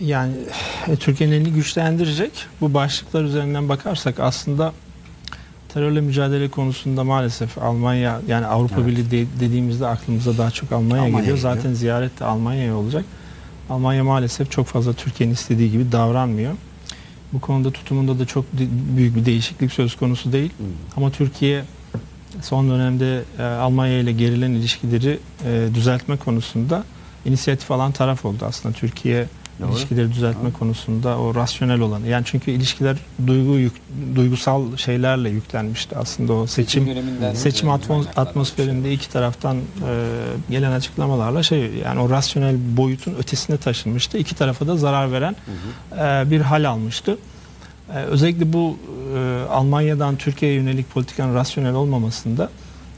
Yani e, Türkiye'nin elini güçlendirecek bu başlıklar üzerinden bakarsak aslında terörle mücadele konusunda maalesef Almanya yani Avrupa Evet. Birliği de- dediğimizde aklımıza daha çok Almanya, Almanya geliyor. Zaten ziyaret de Almanya'ya olacak. Almanya maalesef çok fazla Türkiye'nin istediği gibi davranmıyor. Bu konuda tutumunda da çok büyük bir değişiklik söz konusu değil. Hmm. Ama Türkiye son dönemde e, Almanya ile gerilen ilişkileri e, düzeltme konusunda inisiyatif alan taraf oldu aslında Türkiye Doğru. ilişkileri düzeltme Doğru. konusunda o rasyonel olanı. Yani çünkü ilişkiler duygu yük- duygusal şeylerle yüklenmişti aslında o seçim seçim atmos- atmosferinde iki taraftan e, gelen açıklamalarla şey yani o rasyonel boyutun ötesine taşınmıştı. İki tarafa da zarar veren Hı hı. e, bir hal almıştı. E, özellikle bu e, Almanya'dan Türkiye'ye yönelik politikanın rasyonel olmamasında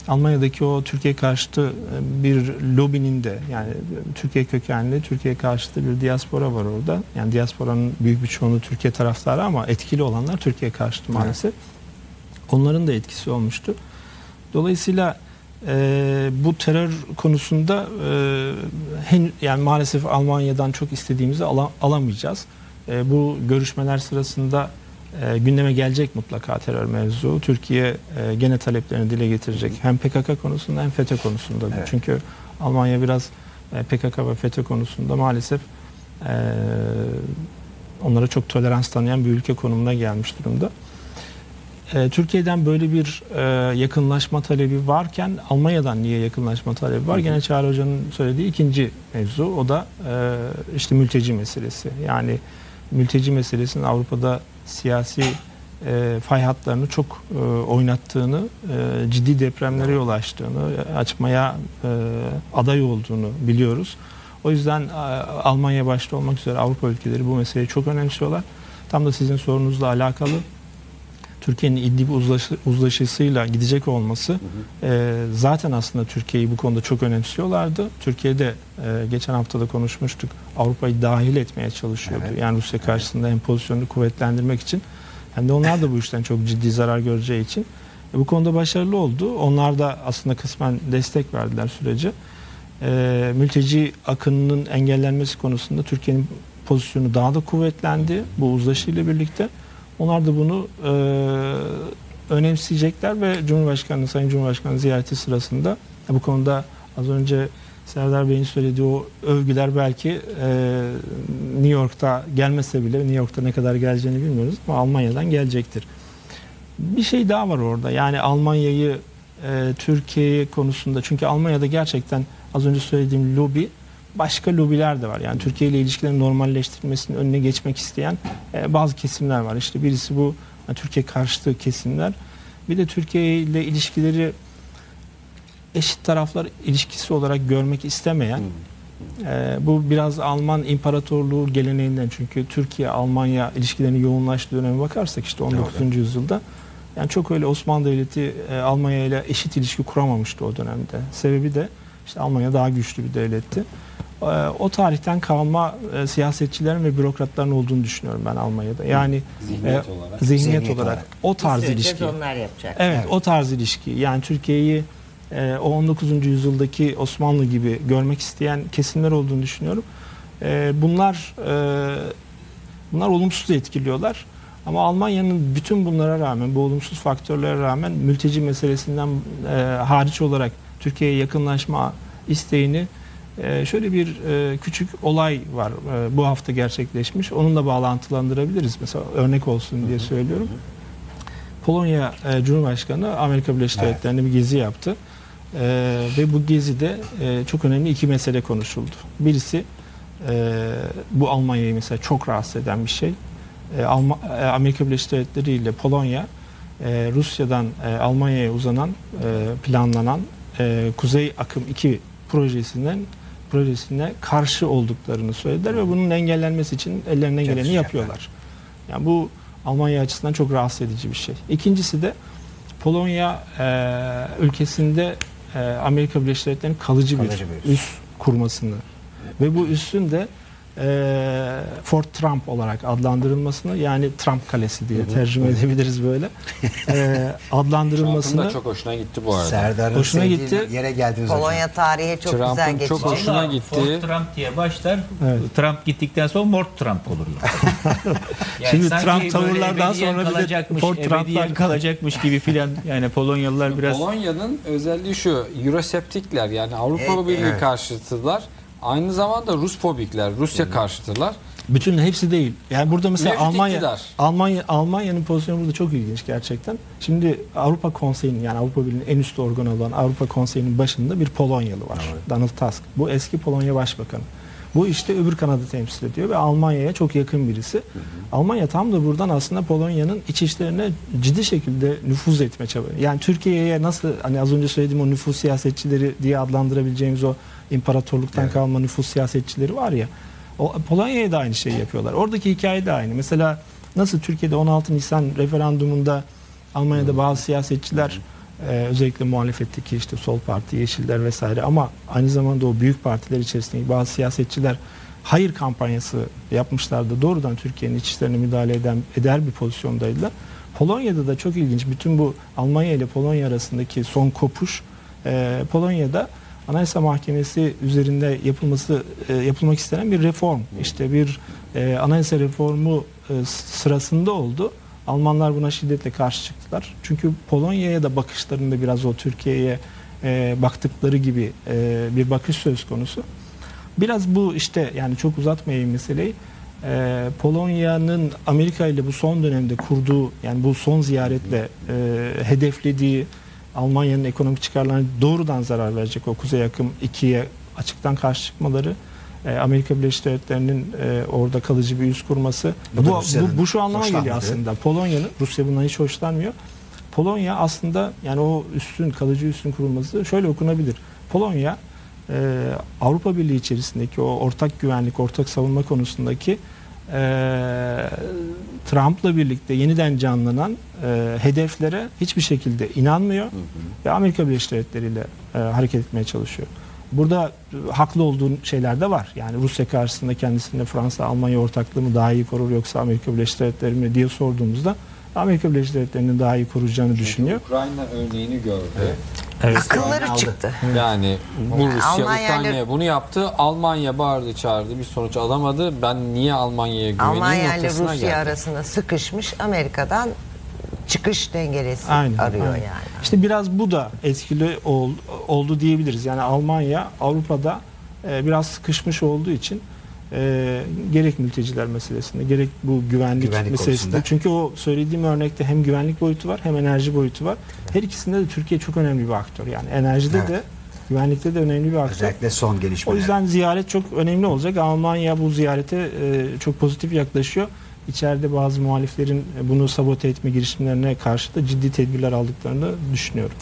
Almanya'daki o Türkiye karşıtı e, bir lobinin de yani Türkiye kökenli Türkiye karşıtı bir diaspora var orada. Yani diasporanın büyük bir çoğunluğu Türkiye taraftarı ama etkili olanlar Türkiye karşıtı maalesef. Onların da etkisi olmuştu. Dolayısıyla e, bu terör konusunda e, hen, yani maalesef Almanya'dan çok istediğimizi ala- alamayacağız. E, bu görüşmeler sırasında e, gündeme gelecek mutlaka terör mevzu. Türkiye e, gene taleplerini dile getirecek. Hem PKK konusunda hem FETÖ konusunda. da. Evet. Çünkü Almanya biraz e, PKK ve FETÖ konusunda maalesef e, onlara çok tolerans tanıyan bir ülke konumuna gelmiş durumda. E, Türkiye'den böyle bir e, yakınlaşma talebi varken Almanya'dan niye yakınlaşma talebi var? Gene Çağrı Hoca'nın söylediği ikinci mevzu o da e, işte mülteci meselesi. Yani mülteci meselesinin Avrupa'da siyasi e, fay hatlarını çok e, oynattığını, e, ciddi depremlere yol açtığını, e, açmaya e, aday olduğunu biliyoruz. O yüzden e, Almanya başta olmak üzere Avrupa ülkeleri bu meseleyi çok önemsiyorlar. Tam da sizin sorunuzla alakalı Türkiye'nin İdlib uzlaşı, uzlaşısıyla gidecek olması e, zaten aslında Türkiye'yi bu konuda çok önemsiyorlardı. Türkiye'de e, geçen hafta da konuşmuştuk. Avrupa'yı dahil etmeye çalışıyordu. Evet. Yani Rusya karşısında hem pozisyonunu kuvvetlendirmek için hem de onlar da bu işten çok ciddi zarar göreceği için e, bu konuda başarılı oldu. Onlar da aslında kısmen destek verdiler sürece. E, mülteci akınının engellenmesi konusunda Türkiye'nin pozisyonu daha da kuvvetlendi bu uzlaşıyla birlikte. Onlar da bunu e, önemseyecekler ve Cumhurbaşkanı, Sayın Cumhurbaşkanı ziyareti sırasında e, bu konuda az önce Serdar Bey'in söylediği o övgüler belki e, New York'ta gelmese bile New York'ta ne kadar geleceğini bilmiyoruz ama Almanya'dan gelecektir. Bir şey daha var orada yani Almanya'yı e, Türkiye konusunda çünkü Almanya'da gerçekten az önce söylediğim lobi başka lobiler de var. Yani Türkiye ile ilişkilerin normalleştirilmesinin önüne geçmek isteyen e, bazı kesimler var. İşte birisi bu yani Türkiye karşıtı kesimler. Bir de Türkiye ile ilişkileri eşit taraflar ilişkisi olarak görmek istemeyen e, bu biraz Alman İmparatorluğu geleneğinden çünkü Türkiye Almanya ilişkilerinin yoğunlaştığı döneme bakarsak işte 19. yüzyılda yani çok öyle Osmanlı Devleti e, Almanya ile eşit ilişki kuramamıştı o dönemde. Sebebi de işte Almanya daha güçlü bir devletti. E, o tarihten kalma e, siyasetçilerin ve bürokratların olduğunu düşünüyorum ben Almanya'da. Yani zihniyet e, olarak. zihniyet, Zihniyet olarak, olarak. o tarz ilişki. onlar yapacak. Evet, Evet. o tarz ilişki. Yani Türkiye'yi e, o 19. yüzyıldaki Osmanlı gibi görmek isteyen kesimler olduğunu düşünüyorum. E, bunlar e, bunlar olumsuz etkiliyorlar. Ama Almanya'nın bütün bunlara rağmen, bu olumsuz faktörlere rağmen mülteci meselesinden e, hariç olarak Türkiye'ye yakınlaşma isteğini e, şöyle bir e, küçük olay var e, bu hafta gerçekleşmiş. Onunla bağlantılandırabiliriz. Mesela örnek olsun diye söylüyorum. Polonya e, Cumhurbaşkanı Amerika Birleşik Evet. Devletleri'nde bir gezi yaptı. E, ve bu gezide e, çok önemli iki mesele konuşuldu. Birisi e, bu Almanya'yı mesela çok rahatsız eden bir şey. E, Alma, e, Amerika Birleşik Devletleri ile Polonya e, Rusya'dan e, Almanya'ya uzanan e, planlanan e, Kuzey Akım 2 projesinden projesine karşı olduklarını söylediler ve bunun engellenmesi için ellerinden geleni yapıyorlar. Yani bu Almanya açısından çok rahatsız edici bir şey. İkincisi de Polonya e, ülkesinde e, Amerika Birleşik Devletleri'nin kalıcı, Kalıcı bir, bir üs kurmasını ve bu üssün de e, Fort Trump olarak adlandırılmasını yani Trump Kalesi diye tercüme edebiliriz böyle. E, adlandırılmasını Trump'ın da çok hoşuna gitti bu arada. Serdar'ın Hoşuna sevdiği gitti. yere geldiniz hocam. Polonya tarihe çok Trump'ın güzel çok geçecek. hoşuna Vallahi gitti. Fort Trump diye başlar. Evet. Trump gittikten sonra Mort Trump olurlar. Yani Şimdi Trump tavırlardan sonra bir de Fort Trump'lar- kalacakmış gibi filan. Yani Polonyalılar biraz Polonya'nın özelliği şu. Euroseptikler yani Avrupa Evet, Birliği evet. karşıtılar. Aynı zamanda Rus fobikler, Rusya karşıtılar. Bütün hepsi değil. Yani burada mesela Mevcut Almanya iktidar. Almanya Almanya'nın pozisyonu burada çok ilginç gerçekten. Şimdi Avrupa Konseyi'nin yani Avrupa Birliği'nin en üst organı olan Avrupa Konseyi'nin başında bir Polonyalı var. Donald Tusk. Bu eski Polonya Başbakanı. Bu işte öbür kanadı temsil ediyor ve Almanya'ya çok yakın birisi. Almanya tam da buradan aslında Polonya'nın iç işlerine ciddi şekilde nüfuz etme çabası. Yani Türkiye'ye nasıl hani az önce söylediğim o nüfus siyasetçileri diye adlandırabileceğimiz o imparatorluktan Evet. kalma nüfus siyasetçileri var ya. O Polonya'ya da aynı şeyi yapıyorlar. Oradaki hikaye de aynı. Mesela nasıl Türkiye'de 16 Nisan referandumunda Almanya'da bazı siyasetçiler e, özellikle muhalefetteki işte Sol Parti, Yeşiller vesaire ama aynı zamanda o büyük partiler içerisindeki bazı siyasetçiler hayır kampanyası yapmışlardı. Doğrudan Türkiye'nin iç işlerine müdahale eden eder bir pozisyondaydılar. Polonya'da da çok ilginç. Bütün bu Almanya ile Polonya arasındaki son kopuş e, Polonya'da Anayasa Mahkemesi üzerinde yapılması e, yapılmak istenen bir reform. İşte bir e, anayasa reformu e, sırasında oldu. Almanlar buna şiddetle karşı çıktılar. Çünkü Polonya'ya da bakışlarında biraz o Türkiye'ye e, baktıkları gibi e, bir bakış söz konusu. Biraz bu işte yani çok uzatmayayım meseleyi. E, Polonya'nın Amerika ile bu son dönemde kurduğu yani bu son ziyaretle e, hedeflediği Almanya'nın ekonomik çıkarlarına doğrudan zarar verecek o kuzey akım 2'ye açıktan karşı çıkmaları e, Amerika Birleşik Devletleri'nin e, orada kalıcı bir üs kurması. Bu bu, bu, bu şu anlama geliyor aslında. Polonya'nın Rusya bundan hiç hoşlanmıyor. Polonya aslında yani o üstün kalıcı üstün kurulması şöyle okunabilir. Polonya e, Avrupa Birliği içerisindeki o ortak güvenlik ortak savunma konusundaki Trump'la birlikte yeniden canlanan e, hedeflere hiçbir şekilde inanmıyor ve Amerika Birleşik Devletleri ile e, hareket etmeye çalışıyor. Burada e, haklı olduğu şeyler de var. Yani Rusya karşısında kendisinde Fransa, Almanya ortaklığı mı daha iyi korur yoksa Amerika Birleşik Devletleri mi diye sorduğumuzda Amerika Birleşik Devletleri'nin daha iyi koruyacağını düşünüyor. Ukrayna örneğini gördü. Akılları Aldı. çıktı. Yani bu Rusya Almanya ile- Ukrayna'ya bunu yaptı. Almanya bağırdı çağırdı bir sonuç alamadı. Ben niye Almanya'ya güveneyim Almanya ile Rusya geldi. arasında sıkışmış Amerika'dan çıkış dengelesi Aynen, arıyor aynen. yani. İşte biraz bu da etkili ol- oldu diyebiliriz. Yani Almanya Avrupa'da e, biraz sıkışmış olduğu için e, gerek mülteciler meselesinde gerek bu güvenlik, Güvenlik meselesinde. konusunda. Çünkü o söylediğim örnekte hem güvenlik boyutu var hem enerji boyutu var. Her ikisinde de Türkiye çok önemli bir aktör. Yani enerjide Evet. de güvenlikte de önemli bir aktör. Özellikle son gelişmeler. O yüzden ziyaret çok önemli olacak. Almanya bu ziyarete e, çok pozitif yaklaşıyor. İçeride bazı muhaliflerin bunu sabote etme girişimlerine karşı da ciddi tedbirler aldıklarını düşünüyorum.